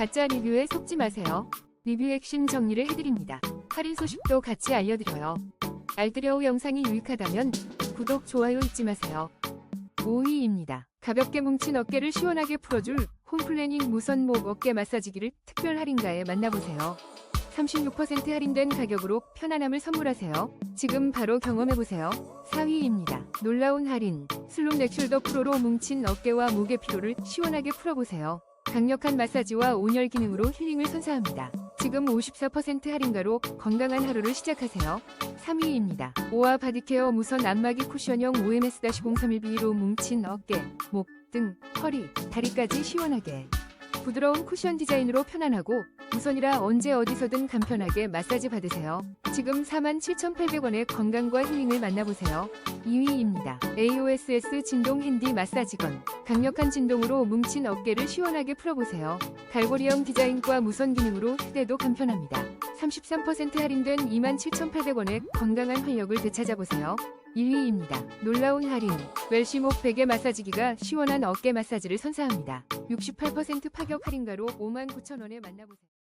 가짜 리뷰에 속지 마세요. 리뷰 핵심 정리를 해드립니다. 할인 소식도 같이 알려드려요. 알뜰여우 영상이 유익하다면 구독, 좋아요 잊지 마세요. 5위입니다. 가볍게 뭉친 어깨를 시원하게 풀어줄 홈플래닝 무선목 어깨 마사지기를 특별 할인가에 만나보세요. 36% 할인된 가격으로 편안함을 선물하세요. 지금 바로 경험해보세요. 4위입니다. 놀라운 할인. 슬룸 넥슐더 프로로 뭉친 어깨와 목의 피로를 시원하게 풀어보세요. 강력한 마사지와 온열 기능으로 힐링을 선사합니다. 지금 54% 할인가로 건강한 하루를 시작하세요. 3위입니다. 오아 바디케어 무선 안마기 쿠션형 OMS-031B로 뭉친 어깨, 목, 등, 허리, 다리까지 시원하게. 부드러운 쿠션 디자인으로 편안하고 무선이라 언제 어디서든 간편하게 마사지 받으세요. 지금 47,800원의 건강과 힐링을 만나보세요. 2위입니다. AOSS 진동 핸디 마사지건. 강력한 진동으로 뭉친 어깨를 시원하게 풀어보세요. 갈고리형 디자인과 무선 기능으로 휴대도 간편합니다. 33% 할인된 27,800원의 건강한 활력을 되찾아보세요. 1위입니다. 놀라운 할인. 웰시목 베개 마사지기가 시원한 어깨 마사지를 선사합니다. 68% 파격 할인가로 59,000원에 만나보세요.